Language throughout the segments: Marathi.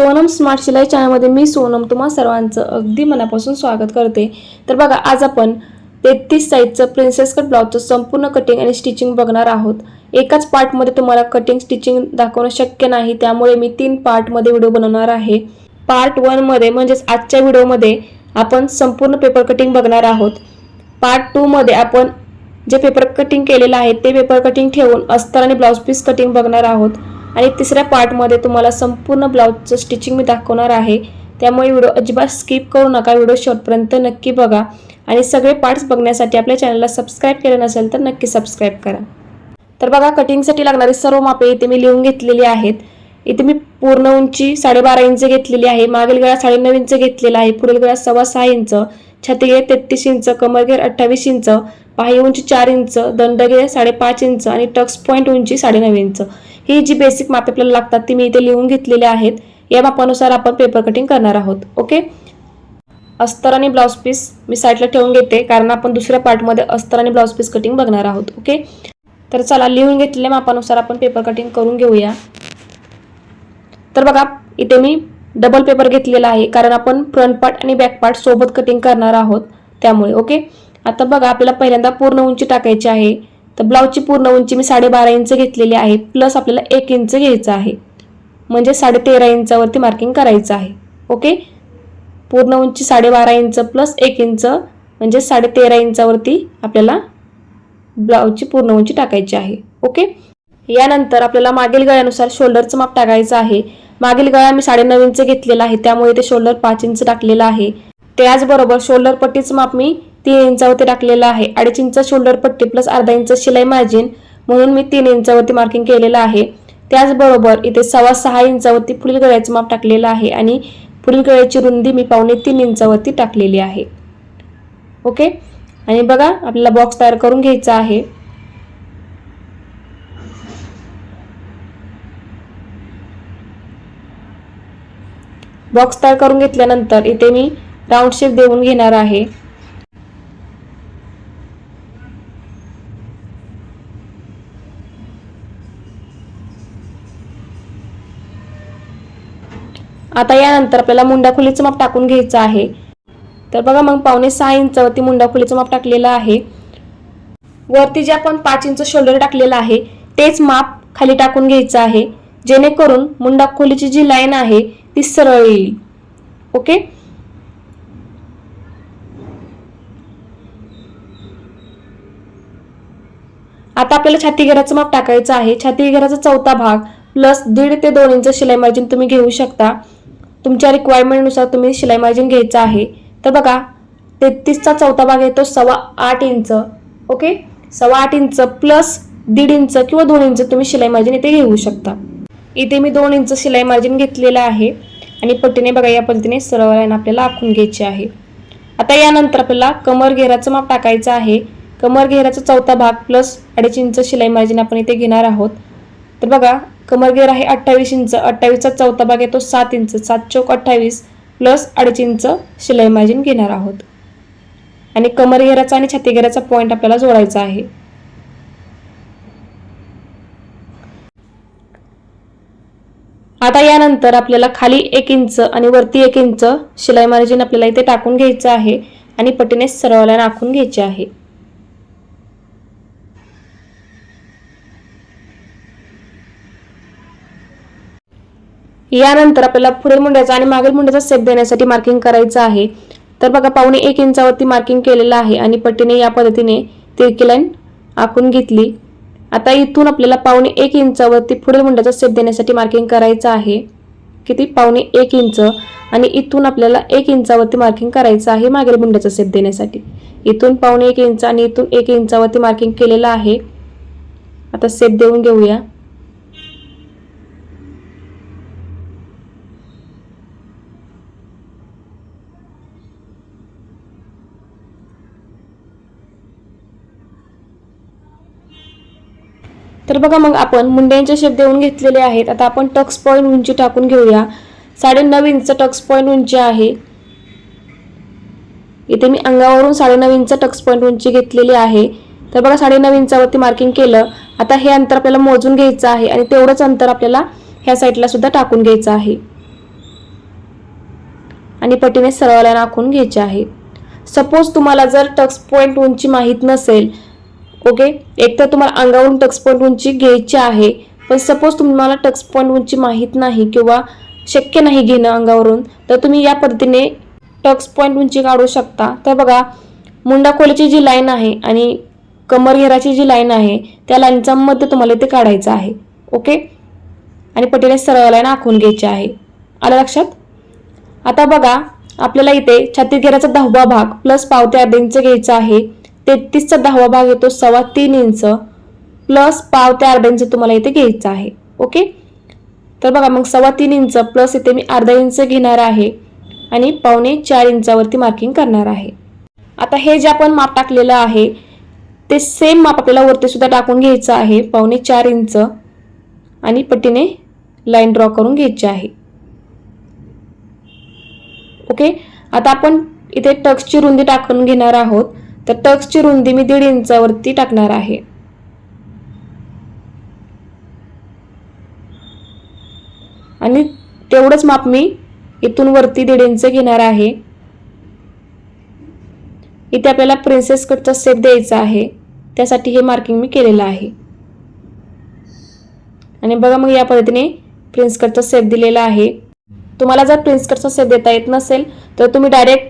सोनम स्मार्ट शिलाई चॅनलमध्ये मी सोनम तुम्हा सर्वांचं अगदी मनापासून स्वागत करते. तर बघा आज आपण तेहतीस साईजचं प्रिन्सेस कट ब्लाउजचं संपूर्ण कटिंग आणि स्टिचिंग बघणार आहोत. एकाच पार्टमध्ये तुम्हाला कटिंग स्टिचिंग दाखवणं शक्य नाही त्यामुळे मी तीन पार्टमध्ये व्हिडिओ बनवणार आहे. पार्ट वनमध्ये म्हणजेच आजच्या व्हिडिओमध्ये आपण संपूर्ण पेपर कटिंग बघणार आहोत. पार्ट टूमध्ये आपण जे पेपर कटिंग केलेलं आहे ते पेपर कटिंग ठेवून अस्तर आणि ब्लाऊज पीस कटिंग बघणार आहोत. आणि तिसऱ्या पार्टमध्ये तुम्हाला संपूर्ण ब्लाऊजचं स्टिचिंग मी दाखवणार आहे. त्यामुळे व्हिडिओ अजिबात स्किप करू नका. व्हिडिओ शॉर्टपर्यंत नक्की बघा. आणि सगळे पार्ट्स बघण्यासाठी आपल्या चॅनलला सबस्क्राईब केलं नसेल तर नक्की सबस्क्राईब करा. तर बघा कटिंगसाठी लागणारी सर्व मापे इथे मी लिहून घेतलेली आहेत. इथे मी पूर्ण उंची साडेबारा इंच घेतलेली आहे. मागील गळा साडेनऊ इंच घेतलेला आहे. पुढील गळा सव्वा सहा इंच. छातीगेर तेहतीस इंच. कमरगेर अठ्ठावीस इंच. बाह्य उंची चार इंच. दंडगेर साडेपाच इंच. आणि टक्स पॉईंट उंची साडेनऊ इंच. ही जी बेसिक मापे आपल्याला लागतात ती मी इथे लिहून घेतलेली आहेत. या मापानुसार आपण पेपर कटिंग करणार आहोत ओके अस्तर आणि ब्लाऊज पीस मी साईडला ठेवून घेते कारण आपण दुसऱ्या पार्टमध्ये अस्तर आणि ब्लाऊज पीस कटिंग बघणार आहोत ओके तर चला लिहून घेतलेल्या मापानुसार आपण पेपर कटिंग करून घेऊया. तर बघा इथे मी डबल पेपर घेतलेला आहे कारण आपण फ्रंट पार्ट आणि बॅक पार्ट सोबत कटिंग करणार आहोत त्यामुळे ओके आता बघा आपल्याला पहिल्यांदा पूर्ण उंची टाकायची आहे. तर ब्लाऊजची पूर्ण उंची मी साडेबारा इंच घेतलेली आहे. प्लस आपल्याला एक इंच घ्यायचं आहे. म्हणजे साडे तेरा इंचावरती मार्किंग करायचं आहे. ओके पूर्ण उंची साडेबारा इंच प्लस एक इंच म्हणजे साडे तेरा इंचावरती आपल्याला ब्लाऊजची पूर्ण उंची टाकायची आहे. ओके यानंतर आपल्याला मागील गळ्यानुसार शोल्डरचं माप टाकायचं आहे. मागील गळा मी साडेनऊ इंच घेतलेला आहे. त्यामुळे ते शोल्डर पाच इंच टाकलेलं आहे. त्याचबरोबर शोल्डर पट्टीचं माप मी तीन इंचावरती टाकलेलं आहे. अडीच इंच शोल्डर पट्टी प्लस अर्धा इंच शिलाई मार्जिन म्हणून मी तीन इंचावरती मार्किंग केलेलं आहे. त्याचबरोबर इथे सव्वा सहा इंचावरती पुढील गळ्याचं माप टाकलेलं आहे आणि पुढील गळ्याची रुंदी मी पावणे तीन इंचावरती टाकलेली आहे. ओके? आणि बघा आपल्याला बॉक्स तयार करून घ्यायचा आहे. बॉक्स तयार करून घेतल्यानंतर इथे मी राऊंड शेप देऊन घेणार आहे. आता यानंतर आपल्याला मुंडा खोलीचं माप टाकून घ्यायचं आहे. तर बघा मग पावणे सहा इंचावरती मुंडा खोलीचं माप टाकलेलं आहे. वरती जे आपण पाच इंच शोल्डर टाकलेलं आहे तेच माप खाली टाकून घ्यायचं आहे. जेणेकरून मुंडा खोलीची जी लाईन आहे ती सरळ येईल. ओके? आता आपल्याला छाती घेराचं माप टाकायचं आहे. छाती घेराचा चौथा भाग प्लस दीड ते दोन इंच शिलाई मार्जिन तुम्ही घेऊ शकता. तुमच्या रिक्वायरमेंटनुसार तुम्ही शिलाई मार्जिन घ्यायचं आहे. तर बघा तेहतीसचा चौथा भाग येतो सव्वा आठ इंच ओके? सव्वा आठ इंच प्लस दीड इंच किंवा दोन इंच तुम्ही शिलाई मार्जिन इथे घेऊ शकता. इथे मी दोन इंच शिलाई मार्जिन घेतलेलं आहे. आणि पट्टीने बघा या पद्धतीने सरळ लाईन आपल्याला आखून घ्यायची आहे. आता यानंतर आपल्याला कमर घेराचं माप टाकायचं आहे. कमर घेराचा चौथा भाग प्लस अडीच इंच शिलाई मार्जिन आपण इथे घेणार आहोत. तर बघा कमरगेर आहे अठ्ठावीस इंच. अठ्ठावीसचा चौथा भाग येतो सात इंच. सात चौक अठ्ठावीस प्लस अडीच इंच शिलाई मार्जिन घेणार आहोत. आणि कमर घेराचा आणि छाती घेराचा पॉईंट आपल्याला जोडायचा आहे. आता यानंतर आपल्याला खाली एक इंच आणि वरती एक इंच शिलाई मार्जिन आपल्याला इथे टाकून घ्यायचं आहे. आणि पटीने सरळ आखून घ्यायचे आहे. यानंतर आपल्याला पुढील मुंड्याचा आणि मागील मुंड्याचा सेप देण्यासाठी मार्किंग करायचं आहे. तर बघा पावणे एक इंचावरती मार्किंग केलेलं आहे आणि पट्टीने या पद्धतीने तिरकी लाईन आखून घेतली. आता इथून आपल्याला पावणे एक इंचावरती पुढील मुंड्याचा सेप देण्यासाठी मार्किंग करायचं आहे. किती? पावणे एक इंच. आणि इथून आपल्याला एक इंचावरती मार्किंग करायचं आहे मागील मुंड्याचा सेप देण्यासाठी. इथून पावणे एक इंच आणि इथून एक इंचावरती मार्किंग केलेलं आहे. आता सेप देऊन घेऊया. तर बघा मग आपण मुंड्यांचे शेप देऊन घेतलेले आहेत. आता आपण टक्स पॉईंट उंची टाकून घेऊया. साडे नऊ इंच टक्स पॉईंट उंची आहे. इथे मी अंगावरून साडेनऊ इंच टक्स पॉईंट उंची घेतलेली आहे. तर बघा साडेनऊ इंचावरती मार्किंग केलं. आता हे अंतर आपल्याला मोजून घ्यायचं आहे आणि तेवढंच अंतर आपल्याला ह्या साईडला सुद्धा टाकून घ्यायचं आहे. आणि पटीने सरळ लाईन आखून घ्यायची आहे. सपोज तुम्हाला जर टक्स पॉईंट उंची माहीत नसेल ओके एक तर तुम्हाला अंगावरून टक्स पॉईंट उंची घ्यायची आहे पण सपोज तुम्हाला टक्स पॉईंट उंची माहीत नाही किंवा शक्य नाही घेणं अंगावरून तर तुम्ही या पद्धतीने टक्स पॉईंट उंची काढू शकता. तर बघा मुंडाखोलीची जी लाईन आहे आणि कमर घेराची जी लाईन आहे त्या लाईनचा मध्य तुम्हाला इथे काढायचा आहे. ओके आणि पटीने सरळ लाईन आखून घ्यायची आहे. आलं लक्षात? आता बघा आपल्याला इथे छाती घेराचा दहावा भाग प्लस पावते अर्धा इंच घ्यायचा आहे. तेहतीसचा दहावा भाग येतो सव्वा तीन इंच. प्लस पाव ते अर्धा इंच तुम्हाला इथे घ्यायचं आहे. ओके? तर बघा मग सव्वा तीन इंच प्लस इथे मी अर्धा इंच घेणार आहे आणि पावणे चार इंचावरती मार्किंग करणार आहे. आता हे जे आपण माप टाकलेलं आहे ते सेम माप आपल्याला वरती सुद्धा टाकून घ्यायचं आहे. पावणे चार इंच आणि पट्टीने लाईन ड्रॉ करून घ्यायची आहे. ओके? आता आपण इथे टक्सची रुंदी टाकून घेणार आहोत. तर टक्सची रुंदी मी दीड इंचावरती टाकणार आहे. आणि तेवढंच माप मी इथून वरती दीड इंच घेणार आहे. इथे आपल्याला प्रिन्सेस कटचा सेप द्यायचा आहे. त्यासाठी हे मार्किंग मी केलेलं आहे. आणि बघा मग या पद्धतीने प्रिन्स कटचा सेप दिलेला आहे. तुम्हाला जर प्रिन्स कटचा सेप देता येत नसेल तर तुम्ही डायरेक्ट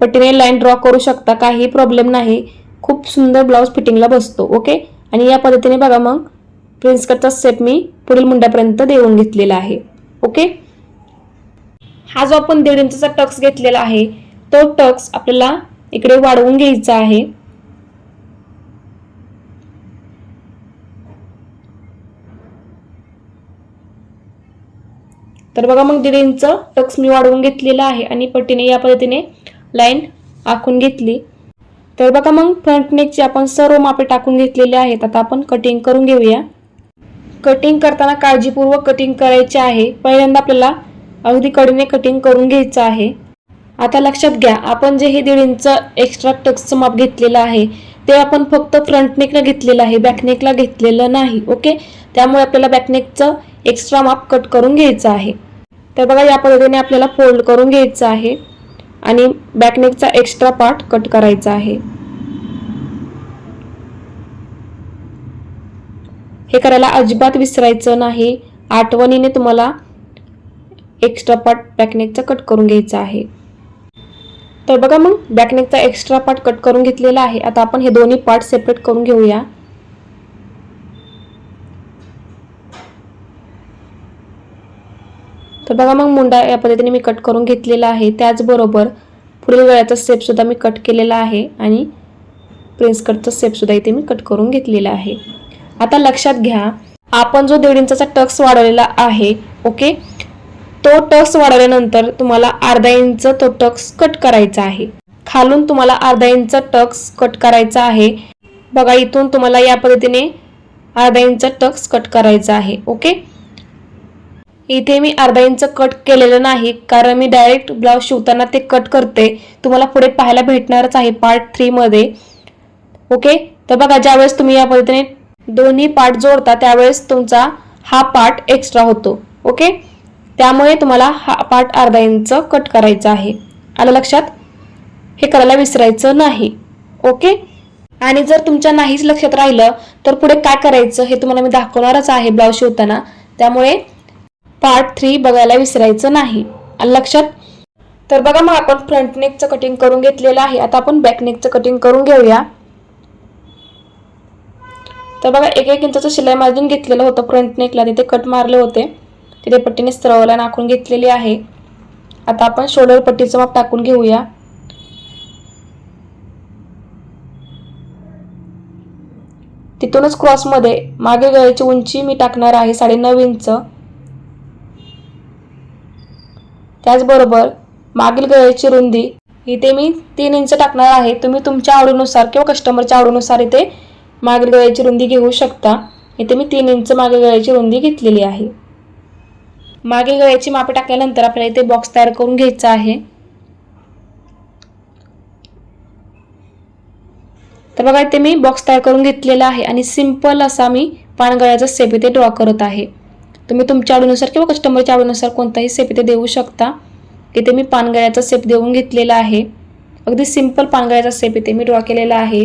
पट्टीने लाईन ड्रॉ करू शकता काही प्रॉब्लेम नाही. खूप सुंदर ब्लाऊज फिटिंगला बसतो ओके आणि या पद्धतीने बघा मग प्रिन्स कटचा सेप मी पुढील मुंड्यापर्यंत देऊन घेतलेला आहे ओके हा जो आपण दीड इंचचा टक्स घेतलेला आहे तो टक्स आपल्याला इकडे वाढवून घ्यायचा आहे. तर बघा मग दीड इंच टक्स मी वाढवून घेतलेला आहे आणि पट्टीने या पद्धतीने लाईन आखून घेतली. तर बघा मग फ्रंटनेकचे आपण सर्व मापे टाकून घेतलेले आहेत. आता आपण कटिंग करून घेऊया. कटिंग करताना काळजीपूर्वक कटिंग करायचे आहे. पहिल्यांदा आपल्याला अगदी कडीने कटिंग करून घ्यायचं आहे. आता लक्षात घ्या आपण जे हे दीड इंच एक्स्ट्रा टक्सचं माप घेतलेलं आहे ते आपण फक्त फ्रंट नेकला घेतलेलं आहे बॅकनेकला घेतलेलं नाही ओके? त्यामुळे आपल्याला बॅकनेकचं एक्स्ट्रा माप कट करून घ्यायचं आहे. तर बघा या पद्धतीने आपल्याला फोल्ड करून घ्यायचं आहे. आणि बॅकनेकचा एक्स्ट्रा पार्ट कट करायचा आहे. हे करायला अजिबात विसरायचं नाही. आठवणीने तुम्हाला एक्स्ट्रा पार्ट बॅकनेकचा कट करून घ्यायचा आहे. तर बघा मग बॅकनेकचा एक्स्ट्रा पार्ट कट करून घेतलेला आहे. आता आपण हे दोन्ही पार्ट सेपरेट करून घेऊया. तर बघा मग मुंडा या पद्धतीने मी कट करून घेतलेला आहे. त्याचबरोबर पुढील गळ्याचा सेपसुद्धा मी कट केलेला आहे आणि प्रिन्स कटचा सेपसुद्धा इथे मी कट करून घेतलेला आहे. आता लक्षात घ्या आपण जो दीड इंचा टक्स वाढवलेला आहे ओके तो टक्स वाढवल्यानंतर तुम्हाला अर्धा इंच तो टक्स कट करायचा आहे. खालून तुम्हाला अर्धा इंच टक्स कट करायचा आहे. बघा इथून तुम्हाला या पद्धतीने अर्धा इंच टक्स कट करायचा आहे ओके इथे मी अर्धा इंच कट केलेलं नाही कारण मी डायरेक्ट ब्लाऊज शिवताना ते कट करते. तुम्हाला पुढे पाहायला भेटणारच आहे पार्ट थ्रीमध्ये ओके तर बघा ज्यावेळेस तुम्ही या पद्धतीने दोन्ही पार्ट जोडता त्यावेळेस तुमचा हा पार्ट एक्स्ट्रा होतो. ओके त्यामुळे तुम्हाला हा पार्ट अर्धा इंच कट करायचा आहे. आलं लक्षात? हे करायला विसरायचं नाही. ओके आणि जर तुमच्या नाहीच लक्षात राहिलं तर पुढे काय करायचं हे तुम्हाला मी दाखवणारच आहे ब्लाऊज शिवताना. त्यामुळे पार्ट थ्री बघायला विसरायचं नाही. लक्षात तर बघा मग आपण फ्रंट नेकचं कटिंग करून घेतलेलं आहे. आता आपण बॅक नेकचं कटिंग करून घेऊया. तर बघा एक एक इंचाचं शिलाई मार्जिन घेतलेलं होतं फ्रंट नेकला तिथे कट मारले होते. तिथे पट्टीने स्त्रवला नाखून घेतलेली आहे. आता आपण शोल्डर पट्टीचं माप टाकून घेऊया. तिथूनच क्रॉसमध्ये मागे गळ्याची उंची मी टाकणार आहे साडेनऊ इंच. त्याचबरोबर मागील गळ्याची रुंदी इथे मी तीन इंच टाकणार आहे. तुम्ही तुमच्या आवडीनुसार किंवा कस्टमरच्या आवडीनुसार इथे मागील गळ्याची रुंदी घेऊ शकता. इथे मी तीन इंच मागे गळ्याची रुंदी घेतलेली आहे. मागे गळ्याची मापे टाकल्यानंतर आपल्याला इथे बॉक्स तयार करून घ्यायचा आहे. तर बघा इथे मी बॉक्स तयार करून घेतलेला आहे आणि सिंपल असा मी पानगळ्याचा सेप इथे ड्रॉ करत आहे. तुम्ही तुमच्या आवडीनुसार किंवा कस्टमरच्या आवडीनुसार कोणताही सेप इथे देऊ शकता. इथे मी पानगळ्याचा सेप देऊन घेतलेला आहे. अगदी सिंपल पानगळ्याचा सेप इथे मी ड्रॉ केलेला आहे.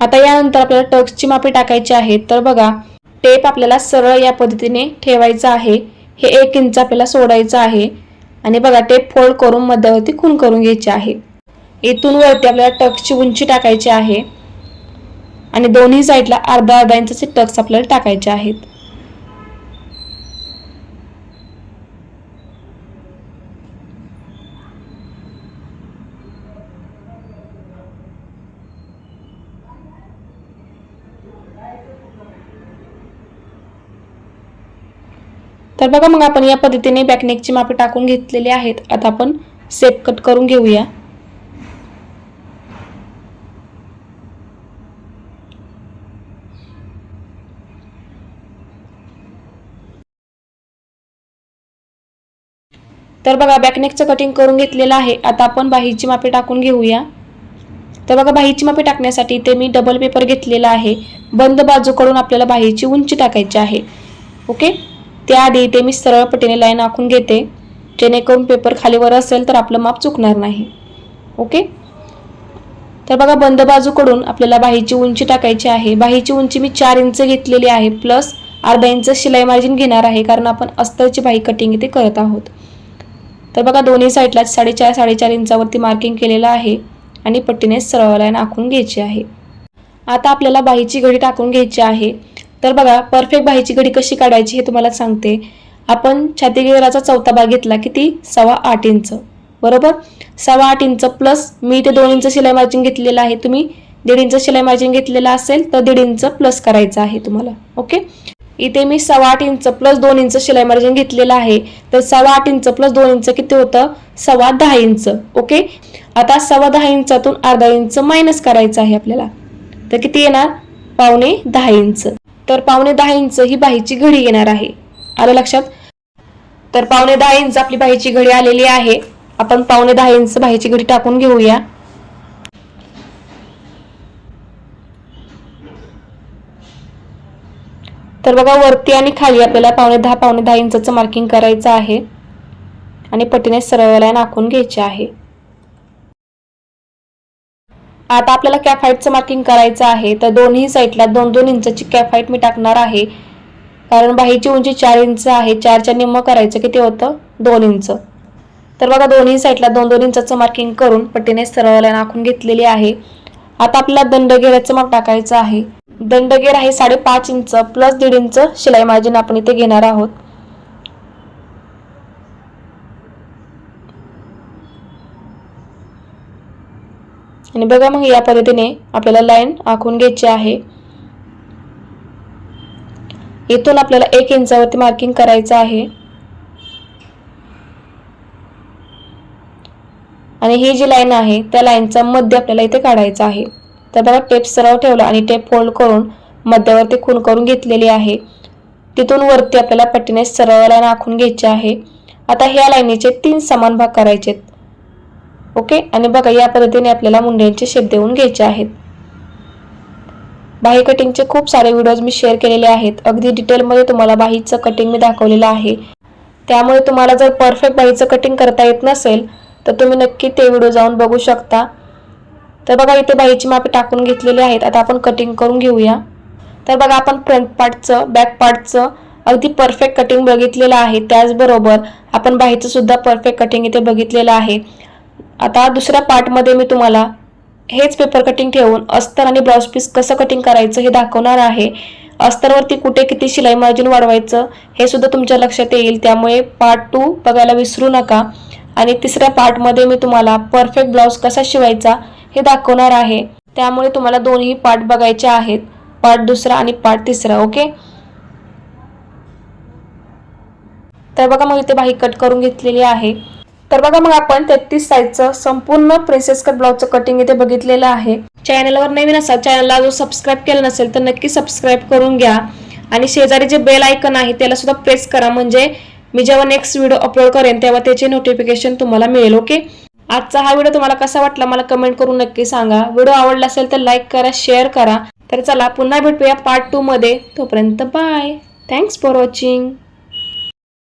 आता यानंतर आपल्याला टक्सची मापे टाकायची आहेत. तर बघा टेप आपल्याला सरळ या पद्धतीने ठेवायचा आहे. हे एक इंच आपल्याला सोडायचं आहे. आणि बघा टेप फोल्ड करून मध्यावरती खून करून घ्यायची आहे. इथून वरती आपल्याला टक्सची उंची टाकायची आहे. आणि दोन्ही साईडला अर्धा अर्धा इंचाचे टक्स आपल्याला टाकायचे आहेत. तर बघा मग आपण या पद्धतीने बॅकनेकची मापे टाकून घेतलेली आहेत. आता आपण सेप कट करून घेऊया. तर बघा बॅकनेकचं कटिंग करून घेतलेलं आहे. आता आपण बाहीची मापे टाकून घेऊया. तर बघा बाहीची मापे टाकण्यासाठी ते मी डबल पेपर घेतलेला आहे. बंद बाजूकडून आपल्याला बाहीची उंची टाकायची आहे. ओके त्याआधी ते मी सरळ पटीने लाईन आखून घेते. जेणेकरून पेपर खालीवर असेल तर आपलं माप चुकणार नाही. ओके तर बघा बंद बाजूकडून आपल्याला बाहीची उंची टाकायची आहे. बाहीची उंची मी चार इंच घेतलेली आहे. प्लस अर्धा इंच शिलाई मार्जिन घेणार आहे. कारण आपण अस्तरची बाही कटिंग इथे करत आहोत. तर बघा दोन्ही साईडला साडेचार साडेचार इंचावरती मार्किंग केलेलं आहे आणि पट्टीने सरळ लाईन आखून घ्यायची आहे. आता आपल्याला बाहीची घडी टाकून घ्यायची आहे. तर बघा परफेक्ट बाहीची घडी कशी काढायची हे तुम्हाला सांगते. आपण छाती घेराचा चौथा भाग घेतला किती? सव्वा आठ इंच. बरोबर? सव्वा आठ इंच प्लस मी इथे दोन इंच शिलाई मार्जिन घेतलेलं आहे. तुम्ही दीड इंच शिलाई मार्जिन घेतलेलं असेल तर दीड इंच प्लस करायचं आहे तुम्हाला. ओके? इथे मी सव्वा आठ इंच प्लस दोन इंच शिलाई मार्जिन घेतलेलं आहे. तर सव्वा आठ इंच प्लस दोन इंच किती होतं? सव्वा दहा इंच. ओके आता सव्वा दहा इंचातून अर्धा इंच मायनस करायचं आहे आपल्याला. तर किती येणार? पावणे दहा इंच. तर पावणे दहा इंच ही बाहीची घडी येणार आहे. आलं लक्षात? तर पावणे दहा इंच आपली बाहीची घडी आलेली आहे. आपण पावणे दहा इंच बाहीची घडी टाकून घेऊया. तर बघा वरती आणि खाली आपल्याला पावणे दहा पावणे दहा इंचाचं मार्किंग करायचं आहे. आणि पटीने सरळ लाईन आखून घ्यायची आहे. आता आपल्याला कॅफाईटचं मार्किंग करायचं आहे. तर दोन्ही साईडला दोन दोन इंचाची कॅफाईट मी टाकणार आहे. कारण बाहीची उंची चार इंच आहे. चारच्या निम्म करायचं किती होतं? दोन इंच. तर बघा दोन्ही साईडला दोन दोन इंचाचं मार्किंग करून पट्टीने सरळ लाईन आखून घेतलेली आहे. आता आपल्याला दंडगेराचं माप टाकायचं आहे. दंडगेर आहे साडेपाच इंच प्लस दीड इंच शिलाई मार्जिन आपण इथे घेणार आहोत. आणि बघा मग या पद्धतीने आपल्याला लाईन आखून घ्यायची आहे. इथून आपल्याला एक इंचावरती मार्किंग करायचं आहे. आणि ही जी लाईन आहे त्या लाईनचा मध्य आपल्याला इथे काढायचा आहे. तर बघा टेप सरळ ठेवला आणि टेप फोल्ड करून मध्यावरती खून करून घेतलेली आहे. तिथून वरती आपल्याला पट्टीने सरळ लाईन आखून घ्यायची आहे. आता ह्या लाईनीचे तीन समान भाग करायचे ओके? आणि बघा या पद्धतीने आपल्याला मुंड्यांचे शेप देऊन घ्यायचे आहेत. बाही कटिंगचे खूप सारे व्हिडिओज मी शेअर केलेले आहेत. अगदी डिटेलमध्ये तुम्हाला बाहीचं कटिंग मी दाखवलेलं आहे. त्यामुळे तुम्हाला जर परफेक्ट बाहीचं कटिंग करता येत नसेल तर तुम्ही नक्की ते व्हिडिओ जाऊन बघू शकता. तर बघा इथे बाहीची मापे टाकून घेतलेली आहेत. आता आपण कटिंग करून घेऊया. तर बघा आपण फ्रंट पार्टचं बॅक पार्टचं अगदी परफेक्ट कटिंग बघितलेलं आहे. त्याचबरोबर आपण बाहीचं सुद्धा परफेक्ट कटिंग इथे बघितलेलं आहे. आता दुसऱ्या पार्टमध्ये मी तुम्हाला हेच पेपर कटिंग ठेवून अस्तर आणि ब्लाऊज पीस कसं कटिंग करायचं हे दाखवणार आहे. अस्तरवरती कुठे किती शिलाई मार्जिन वाढवायचं हे सुद्धा तुमच्या लक्षात येईल. त्यामुळे पार्ट टू बघायला विसरू नका. आणि तिसऱ्या पार्टमध्ये मी तुम्हाला परफेक्ट ब्लाऊज कसा शिवायचा हे दाखवणार आहे. त्यामुळे तुम्हाला दोन्ही पार्ट बघायचे आहेत. पार्ट दुसरा आणि पार्ट तिसरा ओके तर बघा मग इथे बाही कट करून घेतलेली आहे. तर बघा मग आपण तेहतीस साईजचं संपूर्ण प्रिन्सेस कट ब्लाउजचं कटिंग इथे बघितलेलं आहे. चॅनलवर नवीन असाल चॅनलला जो सबस्क्राईब केलं नसेल तर नक्की सबस्क्राईब करून घ्या. आणि शेजारी जे बेल आयकन आहे त्याला सुद्धा प्रेस करा. म्हणजे मी जेव्हा नेक्स्ट व्हिडिओ अपलोड करेन तेव्हा त्याचे नोटिफिकेशन तुम्हाला मिळेल ओके आजचा हा व्हिडिओ तुम्हाला कसा वाटला मला कमेंट करून नक्की सांगा. व्हिडिओ आवडला असेल तर लाईक करा शेअर करा. तर चला पुन्हा भेटूया पार्ट टू मध्ये. तोपर्यंत बाय थँक्स फॉर वॉचिंग